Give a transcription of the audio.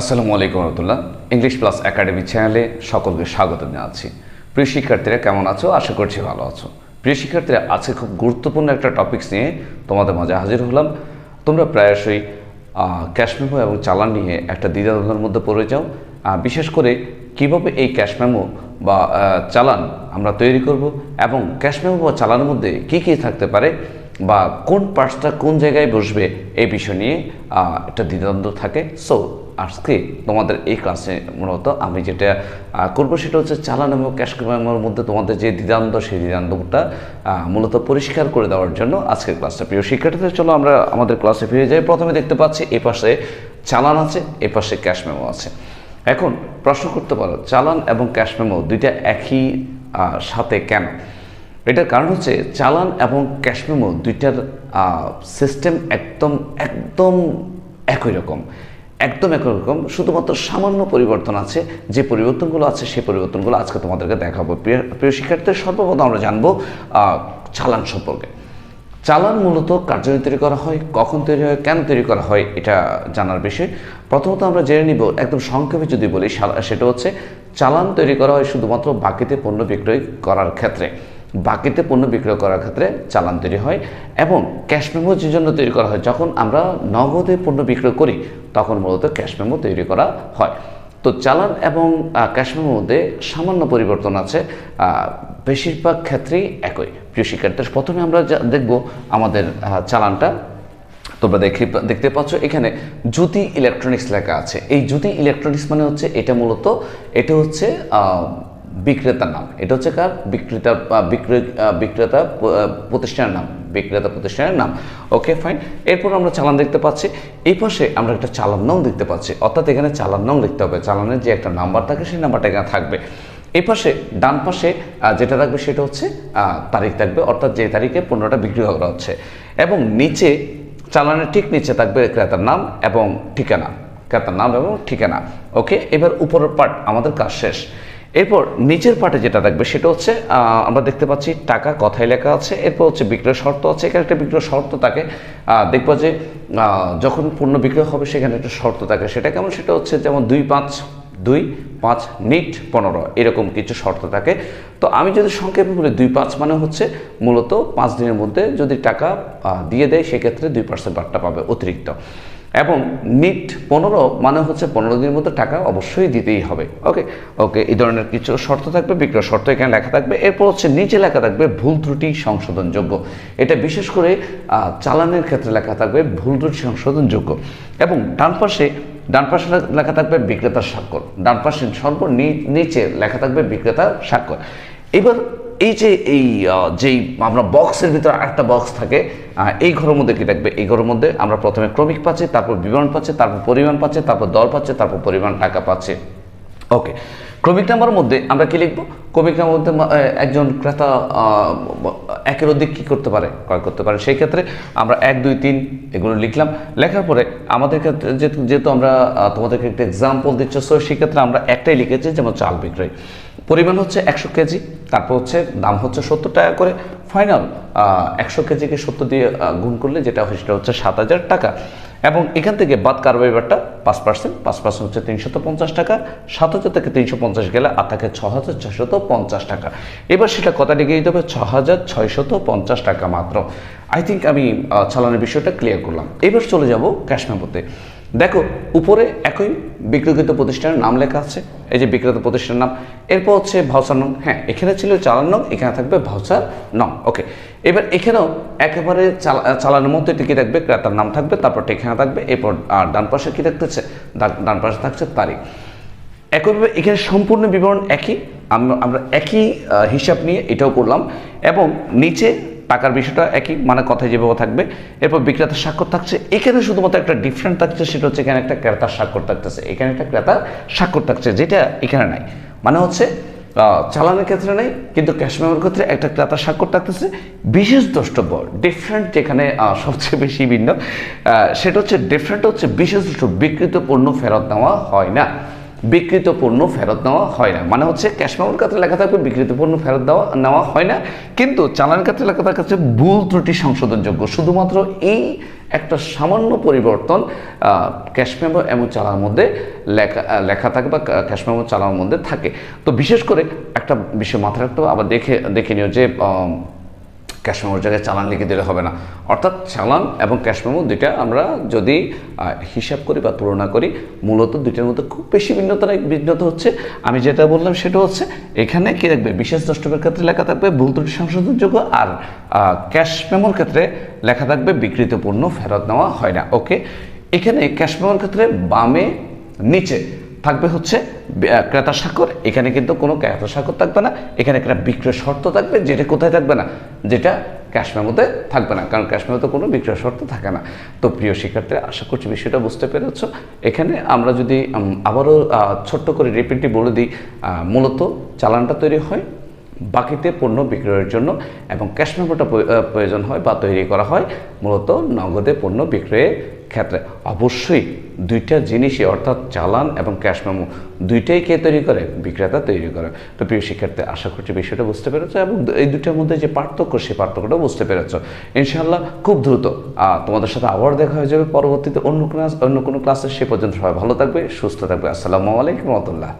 আসসালামু আলাইকুম রহমতুল্লাহ। English plus academy চ্যানেলে সকলকে স্বাগত জানাচ্ছি। প্রিয় শিক্ষার্থীরা, কেমন আছো? আশা করছি ভালো আছো। প্রিয় শিক্ষার্থীরা, আজকে খুব গুরুত্বপূর্ণ একটা টপিকস নিয়ে তোমাদের মাঝে হাজির হলাম। তোমরা প্রায়শই ক্যাশ মেমো এবং চালান নিয়ে একটা দ্বিধাদ্বন্দ্বের মধ্যে পড়ে যাও। বিশেষ করে কীভাবে এই ক্যাশ মেমো বা চালান আমরা তৈরি করব এবং ক্যাশ মেমো বা চালানের মধ্যে কী কী থাকতে পারে বা কোন পার্টসটা কোন জায়গায় বসবে এই বিষয় নিয়ে একটা দ্বিধাদ্বন্দ্ব থাকে। সো আজকে তোমাদের এই ক্লাসে মূলত আমি যেটা করব সেটা হচ্ছে চালান এবং ক্যাশ মেমোর মধ্যে তোমাদের যে দ্বিধাদ্বন্দ্ব সেই আহ, মূলত পরিষ্কার করে দেওয়ার জন্য আজকের ক্লাসটা প্রিয় শিক্ষার্থীদের চলো আমরা আমাদের ক্লাসে ফিরে যাই। প্রথমে দেখতে পাচ্ছি এ পাশে চালান আছে এ পাশে ক্যাশ মেমো আছে। এখন প্রশ্ন করতে পারো চালান এবং ক্যাশ মেমো দুইটা একই সাথে কেন? এটার কারণ হচ্ছে চালান এবং ক্যাশ মেমো দুইটার সিস্টেম একদম একদম একই রকম। একদম একরকম শুধুমাত্র সামান্য পরিবর্তন আছে, যে পরিবর্তনগুলো আছে সেই পরিবর্তনগুলো আজকে তোমাদেরকে দেখাবো। প্রিয় শিক্ষার্থীদের সর্বপ্রথম আমরা জানব চালান সম্পর্কে। চালান মূলত কার্যালয় তৈরি করা হয়, কখন তৈরি হয়, কেন তৈরি করা হয়, এটা জানার বিষয়। প্রথমত আমরা জেনে নিব, একদম সংক্ষেপে যদি বলি সেটা হচ্ছে, চালান তৈরি করা হয় শুধুমাত্র বাকিতে পণ্য বিক্রয় করার ক্ষেত্রে। বাকিতে পণ্য বিক্রয় করার ক্ষেত্রে চালান তৈরি হয় এবং ক্যাশ মেমো যে জন্য তৈরি করা হয়, যখন আমরা নগদে পণ্য বিক্রয় করি, তখন মূলত ক্যাশ মেমো তৈরি করা হয়। তো চালান এবং ক্যাশ মেমোর মধ্যে সামান্য পরিবর্তন আছে বেশিরভাগ ক্ষেত্রেই একই। প্রিয় শিক্ষার্থী প্রথমে আমরা যা দেখব আমাদের চালানটা। তোমরা দেখে, দেখতে পাচ্ছ এখানে জ্যোতি ইলেকট্রনিক্স লেখা আছে। এই জ্যোতি ইলেকট্রনিক্স মানে হচ্ছে এটা মূলত, এটা হচ্ছে বিক্রেতার নাম। এটা হচ্ছে কার? বিক্রেতা বিক্রেতা প্রতিষ্ঠানের নাম। বিক্রেতা প্রতিষ্ঠানের নাম। ওকে ফাইন এরপর আমরা চালান দেখতে পাচ্ছি। এই পাশে আমরা একটা চালান নং দেখতে পাচ্ছি। অর্থাৎ এখানে চালান নং লিখতে হবে। চালানের যে একটা নাম্বার থাকে, সেই নাম্বারটা এখানে থাকবে। এই পাশে, ডান পাশে যেটা থাকবে সেটা হচ্ছে তারিখ থাকবে। অর্থাৎ যে তারিখে পণ্যটা বিক্রি করা হচ্ছে। এবং নিচে, চালানের ঠিক নিচে থাকবে ক্রেতার নাম এবং ঠিকানা। ক্রেতার নাম এবং ঠিকানা। ওকে এবার উপরের পার্ট আমাদের কাজ শেষ। এরপর নিচের পার্টে যেটা থাকবে সেটা হচ্ছে আমরা দেখতে পাচ্ছি টাকা কথায় লেখা আছে। এরপর হচ্ছে বিক্রয় শর্ত আছে। এখানে একটা বিক্রয় শর্ত থাকে। দেখব যে যখন পণ্য বিক্রয় হবে সেখানে একটা শর্ত থাকে। সেটা কেমন? সেটা হচ্ছে যেমন দুই পাঁচ দুই পাঁচ নিট পনেরো, এরকম কিছু শর্ত থাকে। তো আমি যদি সংক্ষেপে বলি, দুই পাঁচ মানে হচ্ছে মূলত পাঁচ দিনের মধ্যে যদি টাকা দিয়ে দেয়, সেক্ষেত্রে দুই পার্সেন্ট বার্তা পাবে অতিরিক্ত। এবং নিট পনেরো মানে হচ্ছে পনেরো দিনের মধ্যে টাকা অবশ্যই দিতেই হবে। ওকে ওকে এই ধরনের কিছু শর্ত থাকবে, বিক্রয় শর্ত এখানে লেখা থাকবে। এরপর হচ্ছে নিচে লেখা থাকবে ভুল ত্রুটি সংশোধনযোগ্য এটা বিশেষ করে চালানের ক্ষেত্রে লেখা থাকবে ভুল ত্রুটি সংশোধনযোগ্য এবং ডান পাশে ডান পাশে লেখা থাকবে বিক্রেতার স্বাক্ষর। ডান পাশে সর্ব নিচে লেখা থাকবে বিক্রেতার স্বাক্ষর। এবার এই যে এই যেই আমরা বক্সের ভিতরে একটা বক্স থাকে এই ঘরের মধ্যে কি থাকবে? এই ঘরের মধ্যে আমরা প্রথমে ক্রমিক পাচ্ছি, তারপর বিবরণ পাচ্ছি, তারপর পরিমাণ পাচ্ছি, তারপর দর পাচ্ছে, তারপর পরিমাণ টাকা পাচ্ছে। ওকে, ক্রমিক নাম্বারের মধ্যে আমরা কি লিখব? ক্রমিক নাম্বারের মধ্যে একজন ক্রেতা একের অধিক কী করতে পারে? ক্রয় করতে পারে। সেই ক্ষেত্রে আমরা এক, দুই, তিন এগুলো লিখলাম। লেখার পরে আমাদের ক্ষেত্রে যেহেতু আমরা তোমাদেরকে একটা এক্সাম্পল দিচ্ছ সো সেক্ষেত্রে আমরা একটাই লিখেছি, যেমন চাল বিক্রয়। পরিমাণ হচ্ছে একশো কেজি, তারপর হচ্ছে দাম হচ্ছে সত্তর টাকা করে। ফাইনাল একশো কেজিকে সত্তর দিয়ে গুণ করলে যেটা হয় সেটা হচ্ছে সাত হাজার টাকা। এবং এখান থেকে বাদ কারবাইবারটা পাঁচ পার্সেন্ট পাঁচ পার্সেন্ট হচ্ছে তিনশত পঞ্চাশ টাকা, সাত হাজার থেকে তিনশো পঞ্চাশ গেলে আর থাকে ছ হাজার ছয়শত পঞ্চাশ টাকা। এবার সেটা কথা লিখে দিতে হবে? ছ হাজার ছয়শত পঞ্চাশ টাকা মাত্র। আই থিঙ্ক আমি চালানোর বিষয়টা ক্লিয়ার করলাম। এবার চলে যাব ক্যাশ মেমোতে দেখো, উপরে একই বিক্রিকৃত প্রতিষ্ঠানের নাম লেখা আছে, এই যে বিক্রেতা প্রতিষ্ঠানের নাম। এরপর হচ্ছে ভাউচার নং। হ্যাঁ এখানে ছিল চালান নং, এখানে থাকবে ভাউচার নং। ওকে, এবার এখানেও একেবারে চালা- চালানের মধ্যে টিকে থাকবে? ক্রেতার নাম থাকবে, তারপর ঠিকানা থাকবে, এরপর আর ডান পাশে কি থাকতেছে ডান- পাশে থাকছে তারিখ। একইভাবে এখানে সম্পূর্ণ বিবরণ একই আমরা একই হিসাব নিয়ে এটাও করলাম, এবং নিচে টাকার বিষয়টা একই মানে কথায় যেভাবে থাকবে। এরপর বিক্রেতার স্বাক্ষর থাকছে। এখানে শুধুমাত্র একটা ডিফারেন্ট থাকছে, সেটা হচ্ছে এখানে একটা ক্রেতার স্বাক্ষর থাকতেছে। এখানে একটা ক্রেতার স্বাক্ষর থাকছে, যেটা এখানে নাই। মানে হচ্ছে চালানের ক্ষেত্রে নেই, কিন্তু ক্যাশ মেমোর ক্ষেত্রে একটা ক্রেতার স্বাক্ষর থাকতেছে। বিশেষ দ্রষ্টব্য ডিফারেন্ট যেখানে সবচেয়ে বেশি ভিন্ন সেটা হচ্ছে ডিফারেন্ট হচ্ছে বিশেষ দ্রষ্টব্য বিকৃত পণ্য ফেরত নেওয়া হয় না। বিকৃত পণ্য ফেরত নেওয়া হয় না। মানে হচ্ছে ক্যাশ মেমোর ক্ষেত্রে লেখা থাকবে বিকৃত পণ্য ফেরত দেওয়া নেওয়া হয় না। কিন্তু চালানের ক্ষেত্রে লেখা থাকছে ভুল ত্রুটি সংশোধনযোগ্য শুধুমাত্র এই একটা সামান্য পরিবর্তন ক্যাশ মেমো এবং চালার মধ্যে লেখা লেখা থাকে বা ক্যাশ মেমো চালার মধ্যে থাকে। তো বিশেষ করে একটা বিষয় মাথায় রাখতে আবার দেখে দেখে নিও যে ক্যাশ মেমোর জায়গায় চালান লিখে দিলে হবে না। অর্থাৎ চালান এবং ক্যাশ মেমো দুইটা আমরা যদি হিসাব করি বা তুলনা করি, মূলত দুইটার মধ্যে খুব বেশি ভিন্নতা ভিন্নতা হচ্ছে। আমি যেটা বললাম সেটা হচ্ছে, এখানে কী রাখবে বিশেষ দ্রষ্টব্যের ক্ষেত্রে লেখা থাকবে ভুল ত্রুটি সংশোধনযোগ্য আর ক্যাশ মেমোর ক্ষেত্রে লেখা থাকবে বিকৃত পণ্য ফেরত নেওয়া হয় না। ওকে? এখানে ক্যাশ মেমোর ক্ষেত্রে বামে, নিচে থাকবে হচ্ছে ক্রেতা স্বাক্ষর। এখানে কিন্তু কোনো ক্রেতা স্বাক্ষর থাকবে না। এখানে একটা বিক্রয় শর্ত থাকবে, যেটা কোথায় থাকবে না, যেটা ক্যাশ মেমোতে থাকবে না, কারণ ক্যাশ মেমোতে কোনো বিক্রয় শর্ত থাকে না। তো প্রিয় শিক্ষার্থীরা, আশা করছি বিষয়টা বুঝতে পেরেছ। এখানে আমরা যদি আবারও ছোট্ট করে রিপিটটি বলে দিই মূলত চালানটা তৈরি হয় বাকিতে পণ্য বিক্রয়ের জন্য এবং ক্যাশ মেমোটা প্রয়োজন হয় বা তৈরি করা হয়, মূলত নগদে পণ্য বিক্রয়ের ক্ষেত্রে অবশ্যই দুইটা জিনিসই, অর্থাৎ চালান এবং ক্যাশ মেমো, দুইটাই কে তৈরি করে? বিক্রেতা তৈরি করে। তো প্রিয় শিক্ষার্থী, আশা করছি বিষয়টা বুঝতে পেরেছ এবং এই দুইটার মধ্যে যে পার্থক্য সেই পার্থক্যটা বুঝতে পেরেছ। ইনশাল্লাহ খুব দ্রুত তোমাদের সাথে আবার দেখা হয়ে যাবে পরবর্তীতে অন্য ক্লাস অন্য কোনো ক্লাসে। সে পর্যন্ত সবাই ভালো থাকবে, সুস্থ থাকবে। আসসালামু আলাইকুম রহমতুল্লাহ।